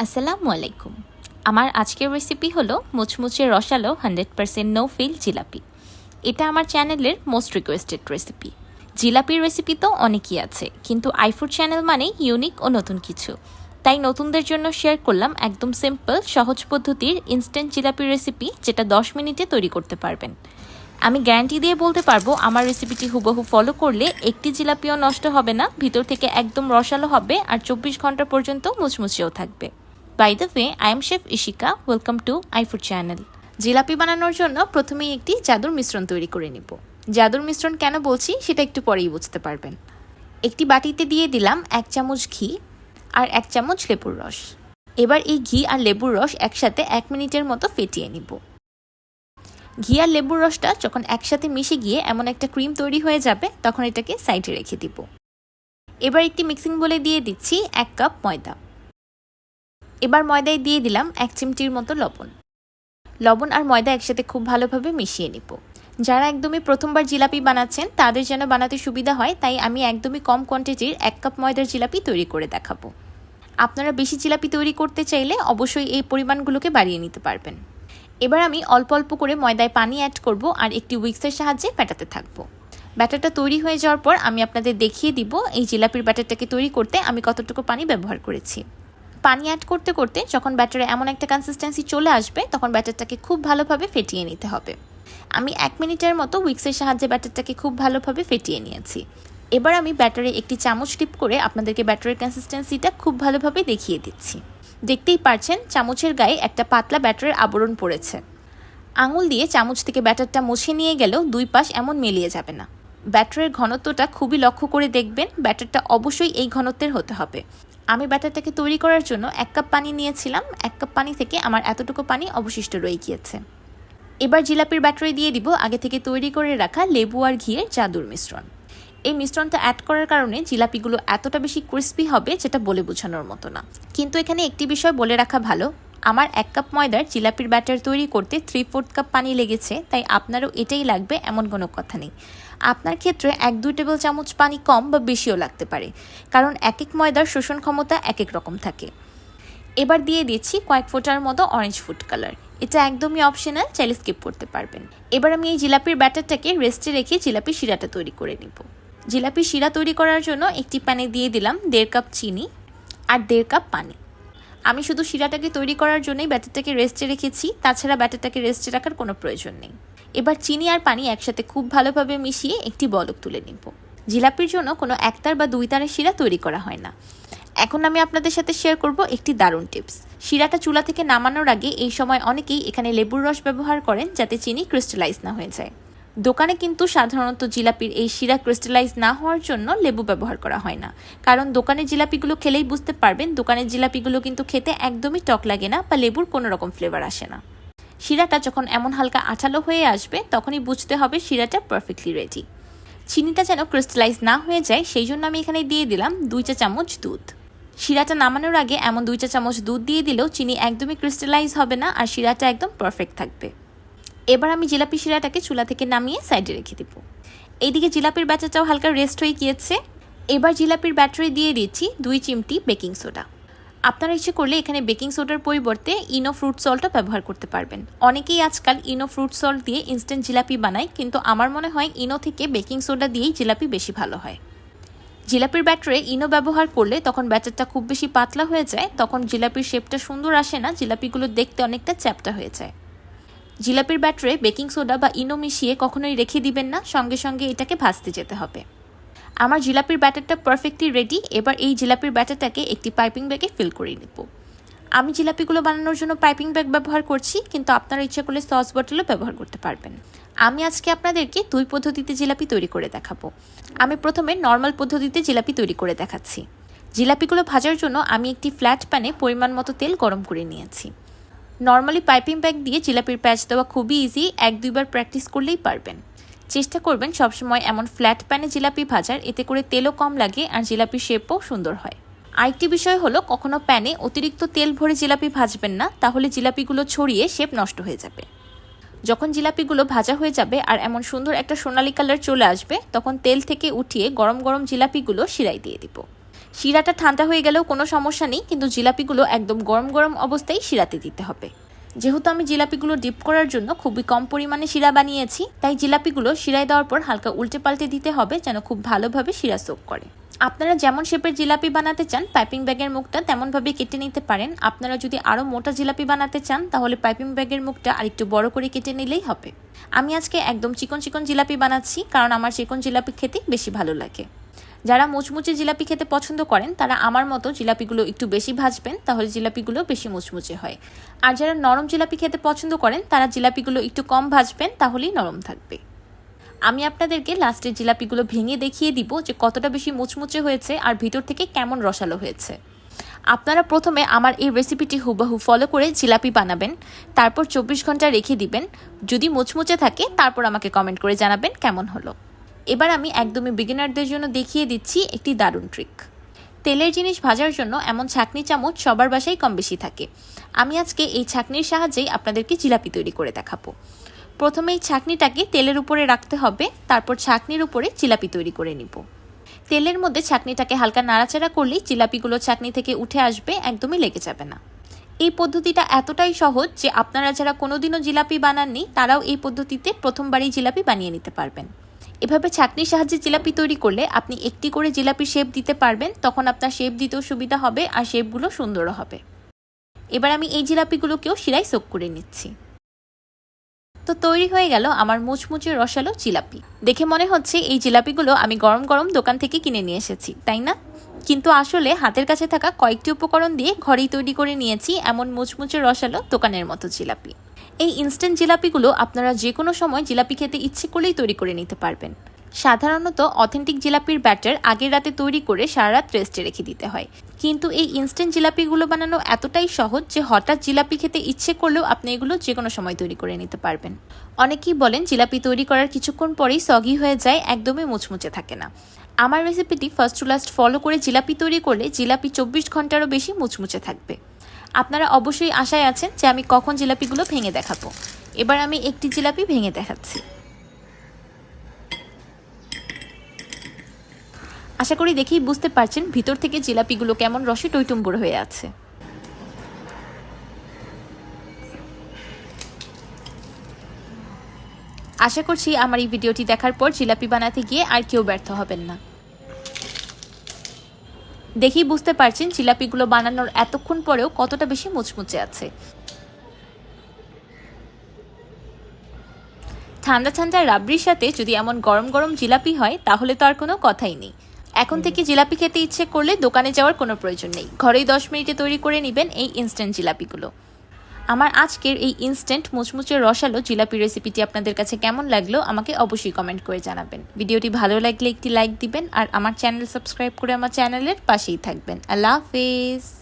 আসসালামু আলাইকুম। আমার আজকের রেসিপি হলো মুচমুচে রসালো hundred percent no fail jalebi. এটা আমার চ্যানেলের মোস্ট রিকোয়েস্টেড রেসিপি জিলাপির রেসিপি তো অনেকই আছে, কিন্তু আইফুড চ্যানেল মানেই ইউনিক ও নতুন কিছু। তাই নতুনদের জন্য শেয়ার করলাম একদম সিম্পল সহজ পদ্ধতির ইনস্ট্যান্ট জিলাপির রেসিপি যেটা দশ মিনিটে তৈরি করতে পারবেন। আমি গ্যারান্টি দিয়ে বলতে পারব, আমার রেসিপিটি হুবহু ফলো করলে একটি জিলাপিও নষ্ট হবে না, ভিতর থেকে একদম রসালো হবে আর চব্বিশ ঘণ্টা পর্যন্ত মুচমুচেও থাকবে। By the way I am chef Ishika welcome to iFood channel jalebi বানানোর জন্য প্রথমেই একটি জাদুর মিশ্রণ তৈরি করে নিব। জাদুর মিশ্রণ কেন বলছি সেটা একটু পরেই বুঝতে পারবেন। একটি বাটিতে দিয়ে দিলাম এক চামচ ঘি আর এক চামচ লেবুর রস। এবার এই ঘি আর লেবুর রস একসাথে এক মিনিটের মতো ফেটিয়ে নিব। ঘি আর লেবুর রসটা যখন একসাথে মিশে গিয়ে এমন একটা ক্রিম তৈরি হয়ে যাবে, তখন এটাকে সাইডে রেখে দিব। এবার একটি মিক্সিং বলে দিয়ে দিচ্ছি এক কাপ ময়দা। এবার ময়দায় দিয়ে দিলাম এক চিমটির মতো লবণ। লবণ আর ময়দা একসাথে খুব ভালোভাবে মিশিয়ে নিব। যারা একদমই প্রথমবার জিলাপি বানাচ্ছেন, তাদের যেন বানাতে সুবিধা হয়, তাই আমি একদমই কম কোয়ান্টিটির এক কাপ ময়দার জিলাপি তৈরি করে দেখাবো। আপনারা বেশি জিলাপি তৈরি করতে চাইলে অবশ্যই এই পরিমাণগুলোকে বাড়িয়ে নিতে পারবেন। এবার আমি অল্প অল্প করে ময়দায় পানি অ্যাড করব আর একটি উইক্সের সাহায্যে ব্যাটাতে থাকব। ব্যাটারটা তৈরি হয়ে যাওয়ার পর আমি আপনাদের দেখিয়ে দিব এই জিলাপির ব্যাটারটাকে তৈরি করতে আমি কতটুকু পানি ব্যবহার করেছি। পানি অ্যাড করতে করতে যখন ব্যাটারে এমন একটা কনসিস্টেন্সি চলে আসবে, তখন ব্যাটারটাকে খুব ভালোভাবে ফেটিয়ে নিতে হবে। আমি এক মিনিটের মতো উইক্সের সাহায্যে ব্যাটারটাকে খুব ভালোভাবে ফেটিয়ে নিয়েছি। এবার আমি ব্যাটারে একটি চামচ টিপ করে আপনাদেরকে ব্যাটারের কনসিস্টেন্সিটা খুব ভালোভাবে দেখিয়ে দিচ্ছি। দেখতেই পারছেন, চামচের গায়ে একটা পাতলা ব্যাটারের আবরণ পড়েছে। আঙুল দিয়ে চামচ থেকে ব্যাটারটা মুছে নিয়ে গেলেও দুই পাশ এমন মিলিয়ে যাবে না। ব্যাটারের ঘনত্বটা খুবই লক্ষ্য করে দেখবেন ব্যাটারটা অবশ্যই এই ঘনত্বের হতে হবে। আমি ব্যাটারটাকে তৈরি করার জন্য এক কাপ পানি নিয়েছিলাম। এক কাপ পানি থেকে আমার এতটুকু পানি অবশিষ্ট রয়ে গিয়েছে। এবার জিলাপির ব্যাটারি দিয়ে দিব আগে থেকে তৈরি করে রাখা লেবু আর ঘিয়ের চাদুর মিশ্রণ। এই মিশ্রণটা অ্যাড করার কারণে জিলাপিগুলো এতটা বেশি ক্রিস্পি হবে যেটা বলে বোঝানোর মতো না। কিন্তু এখানে একটি বিষয় বলে রাখা ভালো। আমার এক কাপ ময়দার জিলাপির ব্যাটার তৈরি করতে থ্রি ফোর্থ কাপ পানি লেগেছে, তাই আপনারও এটাই লাগবে এমন কোনো কথা নেই। আপনার ক্ষেত্রে এক দুই টেবিল চামচ পানি কম বা বেশিও লাগতে পারে, কারণ এক এক ময়দার শোষণ ক্ষমতা এক এক রকম থাকে। এবার দিয়ে দিচ্ছি কয়েক ফোটার মতো অরেঞ্জ ফুড কালার এটা একদমই অপশনাল চাইলে স্কিপ করতে পারবেন। এবার আমি এই জিলাপির ব্যাটারটাকে রেস্টে রেখে জিলাপি শিরাটা তৈরি করে নিব। জিলাপি শিরা তৈরি করার জন্য একটি প্যানে দিয়ে দিলাম দেড় কাপ চিনি আর দেড় কাপ পানি। আমি শুধু শিরাটাকে তৈরি করার জন্যই ব্যাটারটাকে রেস্টে রেখেছি, তাছাড়া ব্যাটারটাকে রেস্টে রাখার কোনো প্রয়োজন নেই। এবার চিনি আর পানি একসাথে খুব ভালোভাবে মিশিয়ে একটি বলক তুলে নিব। জিলাপির জন্য কোনো একতার বা দুই তারের শিরা তৈরি করা হয় না। এখন আমি আপনাদের সাথে শেয়ার করব একটি দারুণ টিপস শিরাটা চুলা থেকে নামানোর আগে এই সময় অনেকেই এখানে লেবুর রস ব্যবহার করেন যাতে চিনি ক্রিস্টালাইজ না হয়ে যায়। দোকানে কিন্তু সাধারণত জিলাপির এই শিরা ক্রিস্টালাইজ না হওয়ার জন্য লেবু ব্যবহার করা হয় না। কারণ দোকানের জিলাপিগুলো খেলেই বুঝতে পারবেন, দোকানের জিলাপিগুলো কিন্তু খেতে একদমই টক লাগে না বা লেবুর কোনো রকম ফ্লেভার আসে না। শিরাটা যখন এমন হালকা আঠালো হয়ে আসবে, তখনই বুঝতে হবে শিরাটা পারফেক্টলি রেডি চিনিটা যেন ক্রিস্টালাইজ না হয়ে যায়, সেই জন্য আমি এখানে দিয়ে দিলাম দুই চা চামচ দুধ। শিরাটা নামানোর আগে এমন দুই চা চামচ দুধ দিয়ে দিলেও চিনি একদমই ক্রিস্টালাইজ হবে না আর শিরাটা একদম পারফেক্ট থাকবে। এবার আমি জিলাপি শিরাটাকে চুলা থেকে নামিয়ে সাইডে রেখে দেবো। এইদিকে জিলাপির ব্যাটারটাও হালকা রেস্ট হয়ে গিয়েছে। এবার জিলাপির ব্যাটারি দিয়ে দিচ্ছি দুই চিমটি বেকিং সোডা। আপনারা ইচ্ছে করলে এখানে বেকিং সোডার পরিবর্তে ইনো ফ্রুট সল্টও ব্যবহার করতে পারবেন। অনেকেই আজকাল ইনো ফ্রুট সল্ট দিয়ে ইনস্ট্যান্ট জিলাপি বানায়, কিন্তু আমার মনে হয় ইনো থেকে বেকিং সোডা দিয়েই জিলাপি বেশি ভালো হয়। জিলাপির ব্যাটারে ইনো ব্যবহার করলে তখন ব্যাটারটা খুব বেশি পাতলা হয়ে যায়, তখন জিলাপির শেপটা সুন্দর আসে না, জিলাপিগুলো দেখতে অনেকটা চ্যাপটা হয়ে যায়। জিলাপির ব্যাটারে বেকিং সোডা বা ইনো মিশিয়ে কখনোই রেখে দিবেন না, সঙ্গে সঙ্গে এটাকে ভাজতে যেতে হবে। আমার জিলাপির ব্যাটারটা পারফেক্টলি রেডি এবার এই জিলাপির ব্যাটারটাকে একটি পাইপিং ব্যাগে ফিল করে নেব। আমি জিলাপিগুলো বানানোর জন্য পাইপিং ব্যাগ ব্যবহার করছি, কিন্তু আপনারা ইচ্ছা করলে সস বটলও ব্যবহার করতে পারবেন। আমি আজকে আপনাদেরকে দুই পদ্ধতিতে জিলাপি তৈরি করে দেখাবো। আমি প্রথমে নর্মাল পদ্ধতিতে জিলাপি তৈরি করে দেখাচ্ছি। জিলাপিগুলো ভাজার জন্য আমি একটি ফ্ল্যাট প্যানে পরিমাণ মতো তেল গরম করে নিয়েছি। নর্মালি পাইপিং ব্যাগ দিয়ে জিলাপির প্যাচ দেওয়া খুবই ইজি এক, দুইবার প্র্যাকটিস করলেই পারবেন। চেষ্টা করবেন সবসময় এমন ফ্ল্যাট প্যানে জিলাপি ভাজার। এতে করে তেলও কম লাগে আর জিলাপির শেপও সুন্দর হয়। আরেকটি বিষয় হলো, কখনো প্যানে অতিরিক্ত তেল ভরে জিলাপি ভাজবেন না, তাহলে জিলাপিগুলো ছড়িয়ে শেপ নষ্ট হয়ে যাবে। যখন জিলাপিগুলো ভাজা হয়ে যাবে আর এমন সুন্দর একটা সোনালি কালার চলে আসবে, তখন তেল থেকে উঠিয়ে গরম গরম জিলাপিগুলো শিরাই দিয়ে দিব। শিরাটা ঠান্ডা হয়ে গেলেও কোনো সমস্যা নেই, কিন্তু জিলাপিগুলো একদম গরম গরম অবস্থায় শিরাতে দিতে হবে। যেহেতু আমি জিলাপিগুলো ডিপ করার জন্য খুবই কম পরিমাণে শিরা বানিয়েছি, তাই জিলাপিগুলো শিরায় দেওয়ার পর হালকা উল্টে পাল্টে দিতে হবে যেন খুব ভালোভাবে শিরা সোক করে। আপনারা যেমন শেপের জিলাপি বানাতে চান, পাইপিং ব্যাগের মুখটা তেমনভাবে কেটে নিতে পারেন। আপনারা যদি আরও মোটা জিলাপি বানাতে চান, তাহলে পাইপিং ব্যাগের মুখটা আরেকটু বড় করে কেটে নিলেই হবে। আমি আজকে একদম চিকন চিকন জিলাপি বানাচ্ছি, কারণ আমার চিকন জিলাপি খেতে বেশি ভালো লাগে। যারা মুচমুচে জিলাপি খেতে পছন্দ করেন, তারা আমার মতো জিলাপিগুলো একটু বেশি ভাজবেন, তাহলে জিলাপিগুলো বেশি মুচমুচে হয়। আর যারা নরম জিলাপি খেতে পছন্দ করেন, তারা জিলাপিগুলো একটু কম ভাজবেন, তাহলেই নরম থাকবে। আমি আপনাদেরকে লাস্টে জিলাপিগুলো ভেঙে দেখিয়ে দিব যে কতটা বেশি মুচমুচে হয়েছে আর ভিতর থেকে কেমন রসালো হয়েছে। আপনারা প্রথমে আমার এই রেসিপিটি হুবাহু ফলো করে জিলাপি বানাবেন, তারপর চব্বিশ ঘণ্টা রেখে দিবেন। যদি মুচমুচে থাকে, তারপর আমাকে কমেন্ট করে জানাবেন কেমন হলো। এবার আমি একদমই বিগিনারদের জন্য দেখিয়ে দিচ্ছি একটি দারুণ ট্রিক তেলের জিনিস ভাজার জন্য এমন ছাকনি চামচ সবার বাসায় কম বেশি থাকে। আমি আজকে এই ছাকনির সাহায্যেই আপনাদেরকে জিলাপি তৈরি করে দেখাবো। প্রথমে এই ছাকনিটাকে তেলের উপরে রাখতে হবে, তারপর ছাকনির উপরে জিলাপি তৈরি করে নিব। তেলের মধ্যে ছাকনিটাকে হালকা নাড়াচাড়া করলেই জিলাপিগুলো ছাকনি থেকে উঠে আসবে, একদমই লেগে যাবে না। এই পদ্ধতিটা এতটাই সহজ যে আপনারা যারা কোনোদিনও জিলাপি বানাননি, তারাও এই পদ্ধতিতে প্রথমবারই জিলাপি বানিয়ে নিতে পারবেন। এভাবে ছাকনির সাহায্যে জিলাপি তৈরি করলে আপনি একটি করে জিলাপি শেপ দিতে পারবেন, তখন আপনার শেপ দিতেও সুবিধা হবে আর শেপগুলো সুন্দরও হবে। এবার আমি এই জিলাপিগুলোকেও শিরায় সোক করে নিচ্ছি। তো তৈরি হয়ে গেল আমার মুচমুচে রসালো জিলাপি। দেখে মনে হচ্ছে এই জিলাপিগুলো আমি গরম গরম দোকান থেকে কিনে নিয়ে এসেছি, তাই না? কিন্তু আসলে হাতের কাছে থাকা কয়েকটি উপকরণ দিয়ে ঘরেই তৈরি করে নিয়েছি এমন মুচমুচে রসালো দোকানের মতো জিলাপি। এই ইনস্ট্যান্ট জিলাপিগুলো আপনারা যে কোনো সময় জিলাপি খেতে ইচ্ছে করলেই তৈরি করে নিতে পারবেন। সাধারণত অথেন্টিক জিলাপির ব্যাটার আগের রাতে তৈরি করে সারা রাত রেস্টে রেখে দিতে হয়। কিন্তু এই ইনস্ট্যান্ট জিলাপিগুলো বানানো এতটাই সহজ যে হঠাৎ জিলাপি খেতে ইচ্ছে করলেও আপনি এগুলো যে কোনো সময় তৈরি করে নিতে পারবেন। অনেকেই বলেন জিলাপি তৈরি করার কিছুক্ষণ পরেই সগি হয়ে যায়, একদমই মুচমুচে থাকে না। আমার রেসিপিটি ফার্স্ট টু লাস্ট ফলো করে জিলাপি তৈরি করলে জিলাপি চব্বিশ ঘন্টারও বেশি মুচমুচে থাকবে। আপনারা অবশ্যই আশায় আছেন যে আমি কখন জিলাপিগুলো ভেঙে দেখাবো। এবার আমি একটি জিলাপি ভেঙে দেখাচ্ছি। আশা করি দেখেই বুঝতে পারছেন ভিতর থেকে জিলাপিগুলো কেমন রসে টইটুম্বুর হয়ে আছে। আশা করছি আমার এই ভিডিওটি দেখার পর জিলাপি বানাতে গিয়ে আর কেউ ব্যর্থ হবেন না। দেখেই বুঝতে পারছেন জিলাপিগুলো বানানোর এতক্ষণ পরেও কতটা বেশি মুচমুচে আছে। ঠান্ডা ঠান্ডা রাবড়ির সাথে যদি এমন গরম গরম জিলাপি হয় তাহলে তো আর কোনো কথাই নেই। এখন থেকে জিলাপি খেতে ইচ্ছে করলে দোকানে যাওয়ার কোনো প্রয়োজন নেই। ঘরেই দশ মিনিটে তৈরি করে নেবেন এই ইনস্ট্যান্ট জিলাপিগুলো। আমার আজকের এই ইনস্ট্যান্ট মুচমুচে রসালো জিলাপি রেসিপিটি আপনাদের কাছে কেমন লাগল, আমাকে অবশ্যই কমেন্ট করে জানাবেন। ভিডিওটি ভালো লাগলে একটি লাইক দিবেন, আর আমার চ্যানেল সাবস্ক্রাইব করে আমার চ্যানেলের পাশেই থাকবেন। আল্লাহ হাফেজ।